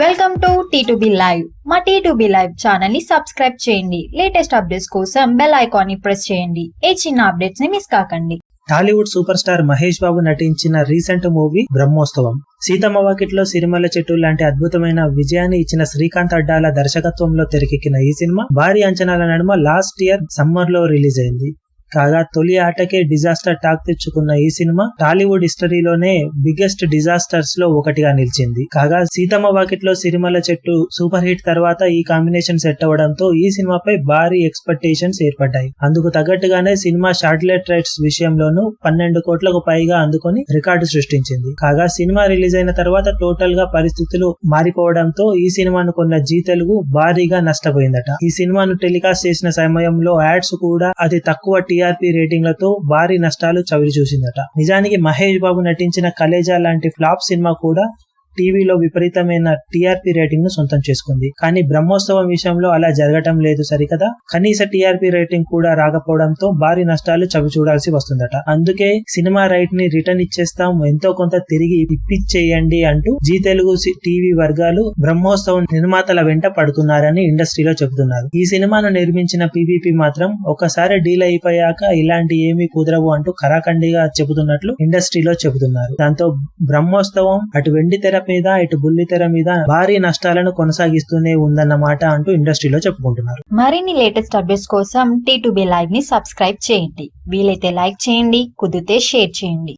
Welcome to T two B live మా T two B live ఛానల్ని subscribe చేయండి. Latest updates కోసం bell ఐకాన్ని ప్రెస్ చేయండి. ఏ చిన్న అప్డేట్స్ని మిస్ కాకండి. టాలీవుడ్ సూపర్ స్టార్ మహేష్ బాబు నటించిన రీసెంట్ మూవీ బ్రహ్మోత్సవం. సీతమ్మ వాకిట్లో సిరిమల్ల చెట్టు లాంటి అద్భుతమైన విజయాన్ని ఇచ్చిన శ్రీకాంత్ అడ్డాల దర్శకత్వంలో తెరకెక్కిన ఈ సినిమా భారీ అంచనాల నడుమ లాస్ట్ ఇయర్ సమ్మర్లో రిలీజ్ అయింది. కాగా తొలి ఆటకే డిజాస్టర్ టాక్ తెచ్చుకున్న ఈ సినిమా టాలీవుడ్ హిస్టరీలోనే బిగ్గెస్ట్ డిజాస్టర్స్లో ఒకటిగా నిలిచింది. కాగా సీతమ్మ వాకిట్లో సిరిమల చెట్టు సూపర్ హిట్ తర్వాత ఈ కాంబినేషన్ సెట్ అవ్వడంతో ఈ సినిమాపై భారీ ఎక్స్పెక్టేషన్స్ ఏర్పడ్డాయి. అందుకు తగ్గట్టుగానే సినిమా షార్ట్లెట్ రైట్స్ విషయంలోనూ పన్నెండు కోట్లకు పైగా అందుకొని రికార్డు సృష్టించింది. కాగా సినిమా రిలీజ్ అయిన తర్వాత టోటల్గా పరిస్థితులు మారిపోవడంతో ఈ సినిమాను కొన్న జీ తెలుగు భారీగా నష్టపోయిందట. ఈ సినిమాను టెలికాస్ట్ చేసిన సమయంలో యాడ్స్ కూడా అతి తక్కువ టీఆర్పీ రేటింగ్లతో భారీ నష్టాలు చవిరి చూసిందట నిజానికి మహేష్ బాబు నటించిన కలేజా లాంటి ఫ్లాప్ సినిమా కూడా టీవీలో విపరీతమైన టీఆర్పీ రేటింగ్ను సొంతం చేసుకుంది. కానీ బ్రహ్మోత్సవం విషయంలో అలా జరగటం లేదు సరికదా? కనీస టీఆర్పీ రేటింగ్ కూడా రాకపోవడంతో భారీ నష్టాలు చవి చూడాల్సి వస్తుందట. అందుకే సినిమా రైట్ని రిటర్న్ ఇచ్చేస్తాం ఎంతో కొంత తిరిగి ఇప్పిచ్చేయండి అంటూ జీ తెలుగు టీవీ వర్గాలు బ్రహ్మోత్సవం నిర్మాతల వెంట పడుతున్నారని ఇండస్ట్రీలో చెబుతున్నారు. ఈ సినిమాను నిర్మించిన పీవీపీ మాత్రం ఒకసారి డీల్ అయిపోయాక ఇలాంటి ఏమీ కుదరవు అంటూ కరాఖండిగా చెబుతున్నట్లు ఇండస్ట్రీలో చెబుతున్నారు. దాంతో బ్రహ్మోత్సవం అటు వెండి తెర మీద ఇటు బుల్లితెర మీద భారీ నష్టాలను కొనసాగిస్తూనే ఉందన్నమాట అంటూ ఇండస్ట్రీలో చెప్పుకుంటున్నారు. మరిన్ని లేటెస్ట్ అప్డేట్స్ కోసం టీ టు బి లైవ్ని సబ్స్క్రైబ్ చేయండి. వీలైతే లైక్ చేయండి కుదిరితే షేర్ చేయండి.